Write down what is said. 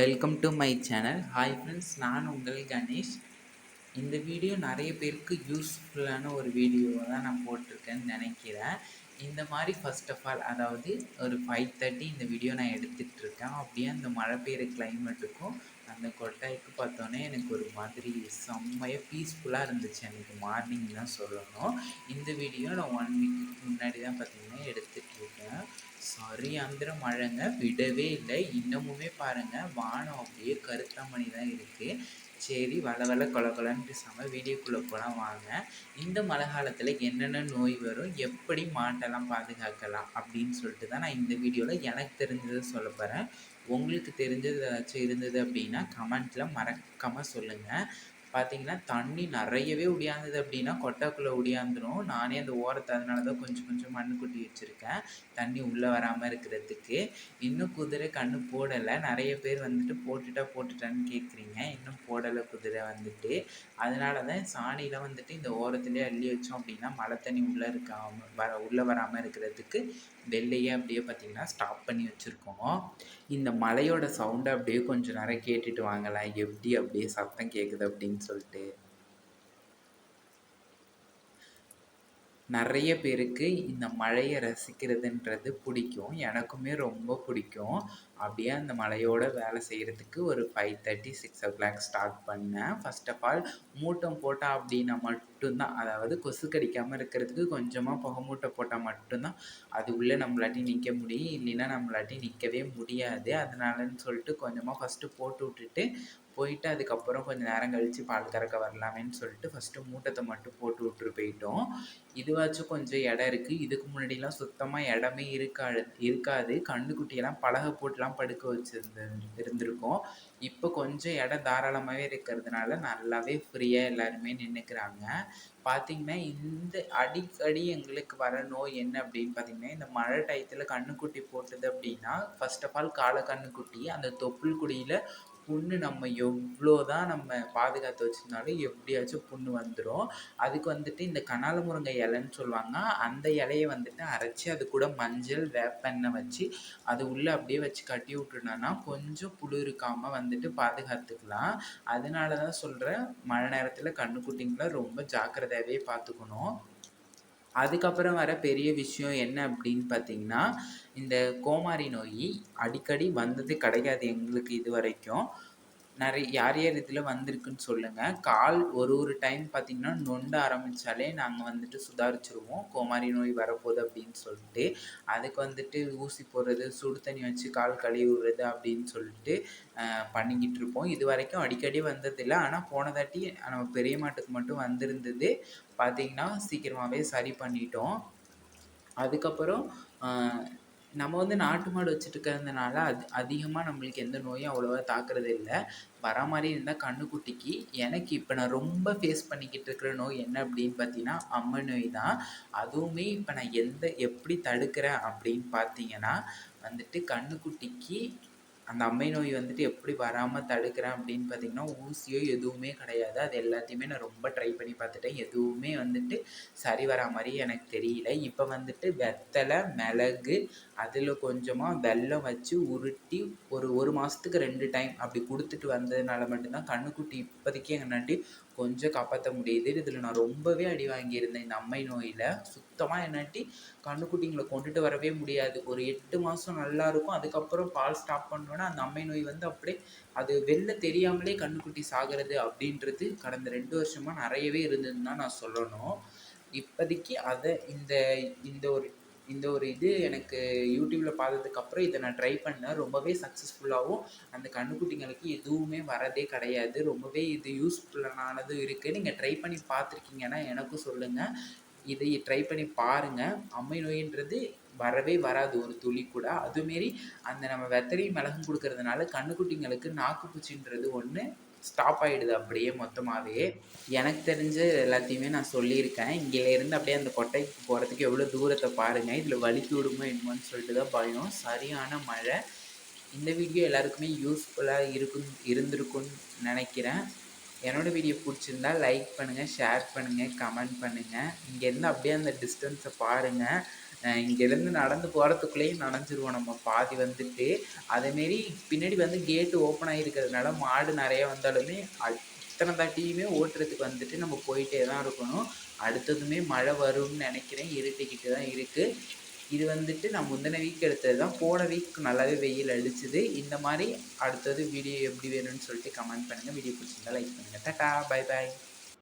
Welcome to my channel hi friends நான் உங்கள் கணேஷ். இந்த வீடியோ நிறைய பேருக்கு யூஸ்ஃபுல்லான ஒரு வீடியோவை தான் நான் போட்டிருக்கேன்னு நினைக்கிறேன். இந்த மாதிரி ஃபஸ்ட் ஆஃப் ஆல் அதாவது ஒரு ஃபைவ் தேர்ட்டி இந்த வீடியோ நான் எடுத்துகிட்டு இருக்கேன். அப்படியே அந்த மழை பெய்கிற கிளைமேட்டுக்கும் அந்த கொட்டாய்க்கு பார்த்தோன்னே எனக்கு ஒரு மாதிரி செம்மையாக பீஸ்ஃபுல்லாக இருந்துச்சு. எனக்கு மார்னிங் தான் சொல்லணும். இந்த வீடியோ நான் ஒன் வீக்கு முன்னாடி தான் பார்த்தீங்கன்னா எடுத்துகிட்டு இருக்கேன் சரியாந்திர மழைங்க. விடவே இல்லை. இன்னமுமே பாருங்கள் வானம் அப்படியே கருத்தாமணி தான் இருக்குது சரி வள வள கொல கொலன்னு பேசாமல் வீடியோக்குள்ளே போகலாம் வாங்க. இந்த மழை காலத்தில் என்னென்ன நோய் வரும்? எப்படி மாட்டெல்லாம் பாதுகாக்கலாம்? அப்படின்னு சொல்லிட்டு தான் நான் இந்த வீடியோவில் எனக்கு தெரிஞ்சதை சொல்ல போகிறேன் உங்களுக்கு தெரிஞ்சது ஏதாச்சும் இருந்தது அப்படின்னா கமெண்ட்டில் மறக்காமல் சொல்லுங்கள் பார்த்தீங்கன்னா தண்ணி நிறையவே ஒடியாந்தது அப்படின்னா கொட்டாக்குள்ளே உடியாந்துடும் நானே அந்த ஓரத்தை அதனால தான் கொஞ்சம் கொஞ்சம் மண் கொட்டி வச்சுருக்கேன். தண்ணி உள்ளே வராமல் இருக்கிறதுக்கு. இன்னும் குதிரை கண்ணு போடலை. நிறைய பேர் வந்துட்டு போட்டுட்டா போட்டுட்டான்னு கேட்குறீங்க. இன்னும் போடலை குதிரை வந்துட்டு. அதனால தான் சாணியில் வந்துட்டு இந்த ஓரத்துலேயே அள்ளி வச்சோம் அப்படின்னா மழை தண்ணி உள்ளே இருக்காமல் வர உள்ளே வராமல் இருக்கிறதுக்கு வெள்ளையே அப்படியே பார்த்தீங்கன்னா ஸ்டாப் பண்ணி வச்சுருக்கோம். இந்த மலையோட சவுண்டை அப்படியே கொஞ்சம் நேரம் கேட்டுட்டு வாங்கலாம் எப்படி அப்படியே சத்தம் கேட்குது அப்படின்னு சொல்லிட்டு. நிறைய பேருக்கு இந்த மழையை ரசிக்கிறதுன்றது பிடிக்கும். எனக்குமே ரொம்ப பிடிக்கும். அப்படியே அந்த மலையோட வேலை செய்கிறதுக்கு ஒரு five thirty six o'clock start பண்ணேன். ஃபர்ஸ்ட் ஆஃப் ஆல் மூட்டம் போட்டால் அப்படின்னா மட்டும்தான். அதாவது கொசு கடிக்காமல் இருக்கிறதுக்கு கொஞ்சமாக புகை மூட்டை போட்டால் மட்டும்தான். அது உள்ளே நம்மளாட்டி நிற்க முடியும். இல்லைன்னா நம்மளாட்டி நிற்கவே முடியாது. அதனாலன்னு சொல்லிட்டு கொஞ்சமாக ஃபஸ்ட்டு போட்டு விட்டுட்டு போயிட்டு அதுக்கப்புறம் கொஞ்சம் நேரம் கழித்து பால் கறக்க வரலாமேன்னு சொல்லிட்டு ஃபஸ்ட்டு மூட்டத்தை மட்டும் போட்டு விட்டுட்டு போயிட்டோம். இதுவாச்சும் கொஞ்சம் இடம் இருக்குது இதுக்கு முன்னாடிலாம் சுத்தமாக இடமே இருக்காது இருக்காது. கண்ணுக்குட்டியெல்லாம் பலகை போட்டுலாம் படுக்க வச்சுருந்து இருந்திருக்கோம். இப்போ கொஞ்சம் இடம் தாராளமாகவே இருக்கிறதுனால நல்லாவே ஃப்ரீயாக எல்லாருமே நின்றுக்கிறாங்க பார்த்திங்கன்னா இந்த அடிக்கடி எங்களுக்கு வர நோய் என்ன அப்படின்னு பார்த்திங்கன்னா இந்த மழை டயத்தில் கண்ணுக்குட்டி போட்டது அப்படின்னா ஃபர்ஸ்ட் ஆஃப் ஆல் காலை கண்ணுக்குட்டி அந்த தொப்புள் குடியில் புண்ணு நம்ம எவ்வளோ தான் நம்ம பாதுகாத்து வச்சுருந்தாலும் எப்படியாச்சும் புண்ணு வந்துடும் அதுக்கு வந்துட்டு இந்த கனால முருங்கை இலைன்னு சொல்லுவாங்க. அந்த இலையை வந்துட்டு அரைச்சி அது கூட மஞ்சள் வேப்பெண்ணெய் வச்சு அது உள்ளே அப்படியே வச்சு கட்டி விட்டுனோன்னா கொஞ்சம் புழு இருக்காமல் வந்துட்டு பாதுகாத்துக்கலாம். அதனால தான் சொல்கிறேன் மழை நேரத்தில் கண்ணுக்குட்டிங்களை ரொம்ப ஜாக்கிரதையாகவே பார்த்துக்கணும். அதுக்கப்புறம் வர பெரிய விஷயம் என்ன அப்படின்னு பார்த்தீங்கன்னா இந்த கோமாரி நோய் அடிக்கடி வந்தது கிடையாது எங்களுக்கு இது வரைக்கும். நிறைய யார் யார் இதில் வந்திருக்குன்னு சொல்லுங்கள் கால் ஒரு ஒரு டைம் பார்த்திங்கன்னா நொண்ட ஆரம்பித்தாலே நாங்கள் வந்துட்டு சுதாரிச்சிருவோம். கோமாரி நோய் வரப்போகுது அப்படின்னு சொல்லிட்டு அதுக்கு வந்துட்டு ஊசி போடுறது சுடு தண்ணி வச்சு கால் கழுவி விடுறது அப்படின்னு சொல்லிட்டு பண்ணிக்கிட்டு இருப்போம். இது வரைக்கும் அடிக்கடி வந்ததில்லை ஆனால் போனதாட்டி நம்ம பெரிய மாட்டுக்கு மட்டும் வந்திருந்தது. பார்த்திங்கன்னா சீக்கிரமாகவே சரி பண்ணிட்டோம். அதுக்கப்புறம் நம்ம வந்து நாட்டு மாடு வச்சுட்டுருக்கிறதுனால அது அதிகமாக நம்மளுக்கு எந்த நோயும் அவ்வளோவா தாக்குறது இல்லை. வர மாதிரி இருந்தால் கண்ணுக்குட்டிக்கு எனக்கு இப்போ நான் ரொம்ப ஃபேஸ் பண்ணிக்கிட்டு இருக்கிற நோய் என்ன அப்படின்னு பார்த்தீங்கன்னா அம்மை நோய் தான். அதுவுமே இப்போ நான் எந்த எப்படி தடுக்கிறேன் அப்படின்னு பார்த்தீங்கன்னா வந்துட்டு கண்ணுக்குட்டிக்கு அந்த அம்மை நோய் வந்துட்டு எப்படி வராமல் தடுக்கிறேன் அப்படின்னு பார்த்தீங்கன்னா ஊசியோ எதுவுமே கிடையாது. அது எல்லாத்தையுமே நான் ரொம்ப ட்ரை பண்ணி பார்த்துட்டேன் எதுவுமே வந்துட்டு சரி வரா மாதிரி எனக்கு தெரியல. இப்போ வந்துட்டு வெத்தலை மிளகு அதில் கொஞ்சமாக வெல்லம் வச்சு உருட்டி ஒரு ஒரு மாதத்துக்கு ரெண்டு டைம் அப்படி கொடுத்துட்டு வந்ததுனால மட்டும்தான் கண்ணுக்குட்டி இப்போதைக்கு என்னாட்டி கொஞ்சம் காப்பாற்ற முடியுது. இதில் நான் ரொம்பவே அடி வாங்கியிருந்தேன் இந்த அம்மை நோயில். சுத்தமாக என்னாட்டி கண்ணுக்குட்டிங்களை கொண்டுட்டு வரவே முடியாது. ஒரு எட்டு மாதம் நல்லா இருக்கும். அதுக்கப்புறம் பால் ஸ்டாப் பண்ணோன்னா அந்த அம்மை நோய் வந்து அப்படியே அது வெளில தெரியாமலே கண்ணுக்குட்டி சாகிறது அப்படின்றது கடந்த ரெண்டு வருஷமாக நிறையவே இருந்ததுன்னு தான் நான் சொல்லணும். இப்போதைக்கு அதை இந்த இந்த ஒரு இந்த ஒரு இது எனக்கு யூடியூப்பில் பார்த்ததுக்கப்புறம் இதை நான் ட்ரை பண்ணேன். ரொம்பவே சக்ஸஸ்ஃபுல்லாகவும் அந்த கண்ணுக்குட்டிங்களுக்கு எதுவுமே வரதே கிடையாது. ரொம்பவே இது யூஸ்ஃபுல்லானதும் இருக்குது நீங்கள் ட்ரை பண்ணி பார்த்துருக்கீங்கன்னா எனக்கும் சொல்லுங்கள் இதை ட்ரை பண்ணி பாருங்கள் அம்மை நோயின்றது வரவே வராது. ஒரு துளி கூட. அதுமாரி அந்த நம்ம வெத்தலையும் மிளகும் கொடுக்கறதுனால கண்ணுக்குட்டிங்களுக்கு நாக்குப்பூச்சின்றது ஒன்று ஸ்டாப் ஆகிடுது அப்படியே மொத்தமாகவே எனக்கு தெரிஞ்ச எல்லாத்தையுமே நான் சொல்லியிருக்கேன். இங்கேருந்து அப்படியே அந்த கொட்டைக்கு போகிறதுக்கு எவ்வளோ தூரத்தை பாருங்கள் இதில் வலிக்கு விடுமோ என்னமோன்னு சொல்லிட்டு தான் பயம். சரியான மழை. இந்த வீடியோ எல்லாருக்குமே யூஸ்ஃபுல்லாக இருக்கும் இருந்திருக்கும்னு நினைக்கிறேன். என்னோடய வீடியோ பிடிச்சிருந்தா லைக் பண்ணுங்கள் ஷேர் பண்ணுங்கள் கமெண்ட் பண்ணுங்கள் இங்கேருந்து அப்படியே அந்த டிஸ்டன்ஸை பாருங்கள் இங்கேருந்து நடந்து போகிறதுக்குள்ளேயும் நனைஞ்சிருவோம் நம்ம. பாதி வந்துட்டு அதேமாரி பின்னாடி வந்து கேட்டு ஓப்பன் ஆகிருக்கிறதுனால மாடு நிறைய வந்தாலுமே இத்தனை தாட்டியுமே ஓட்டுறதுக்கு வந்துட்டு நம்ம போயிட்டே தான் இருக்கணும். அடுத்ததுமே மழை வரும்னு நினைக்கிறேன். இருட்டிக்கிட்டு தான் இருக்குது இது வந்துட்டு நான் முந்தின வீக் எடுத்தது தான். போன வீக் நல்லாவே வெயில் அடிச்சுது. இந்த மாதிரி அடுத்தது வீடியோ எப்படி வேணும்னு சொல்லிட்டு கமெண்ட் பண்ணுங்கள் வீடியோ பிடிச்சிருந்தா லைக் பண்ணுங்கள் டாட்டா பை பாய்